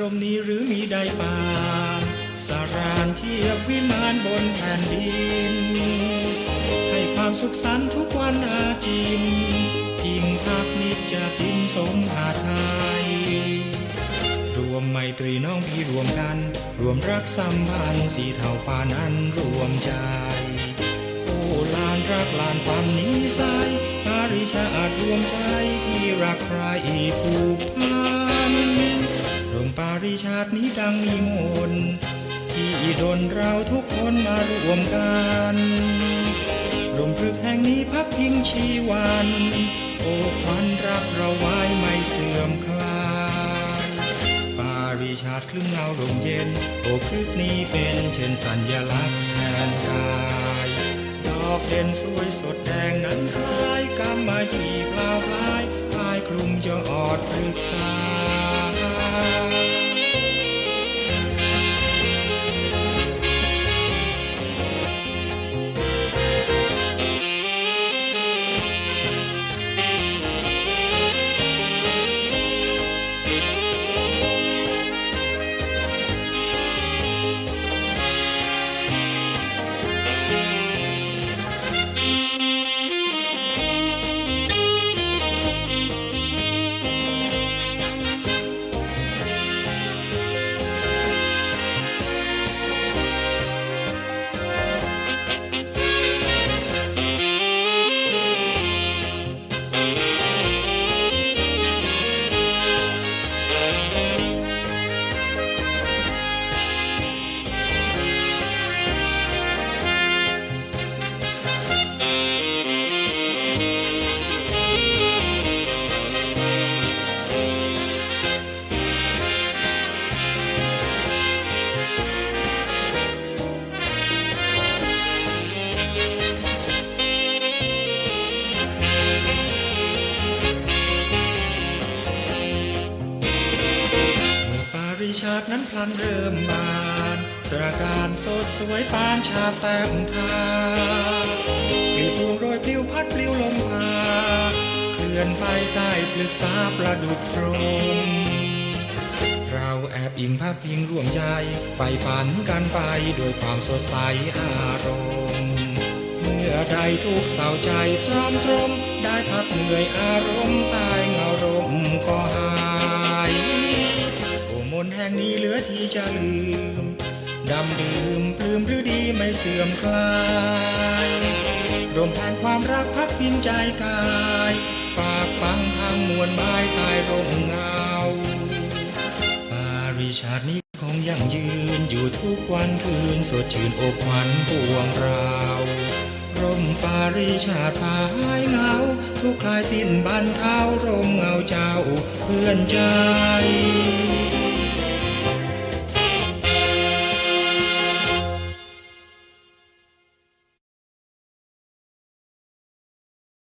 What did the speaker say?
รมนี้หรือมีใดปาสารานเทียบวิมานบนแผ่นดิน ให้ความสุขสันต์ทุกวันอาจินยิ่งพักนิจจะสิ้นสมหาไทย รวมไมตรีน้องพี่รวมกัน รวมรักสัมพันธ์สีเท่าฟ้านั้นรวมใจ โอ้ลานรักลานปันนี้สายปาริชาอาจรวมใจที่รักใครผูกพัน ปาริชาตินี้ดังมีมนที่ดนเราทุกคนมารวมกันรวมพฤกษแห่งนี้พักพิงชีวัน โอ้ควันรักเราไว้ไม่เสื่อมคลายปาริชาติคลึงเงาลมเย็น โอ้พฤกนี้เป็นเช่นสัญลักษณ์แทนกายดอกเด่นสวยสดแดงนั้นคล้ายกำมาจีพลาวพลายพายคลุมจะออดพฤกษา ตินั้นพลันเริ่มบานตราการสดสวยปานชาแต้มทากลีบพวงโรยปลิวพัดปลิวลมพาเคลื่อนไปใต้ปลึกษาประดุดพรมเราแอบอิงพักพิงร่วมใจไฟฝันกันไปด้วยความสดใสอารมณ์ เมื่อใดทุกเศร้าใจตรอมตรมได้พักเหนื่อยอารมณ์ใต้เงารมก็หาย่นี้เหลือที่จะลืม ดำดื่มปลื้มหรือดีไม่เสื่อมคลายรมแห่งความรักพักพิงใจกายฝากฟังทางมวลไม้ใต้ร่มเงาปาริชาตินี้คงยังยืนอยู่ทุกวันคืนสดชื่นอกหวันปวงเราร่มปาริชาติพายเงา ทุกคลายสิ้นบันเทาร่มเงาเจ้าเพื่อนใจ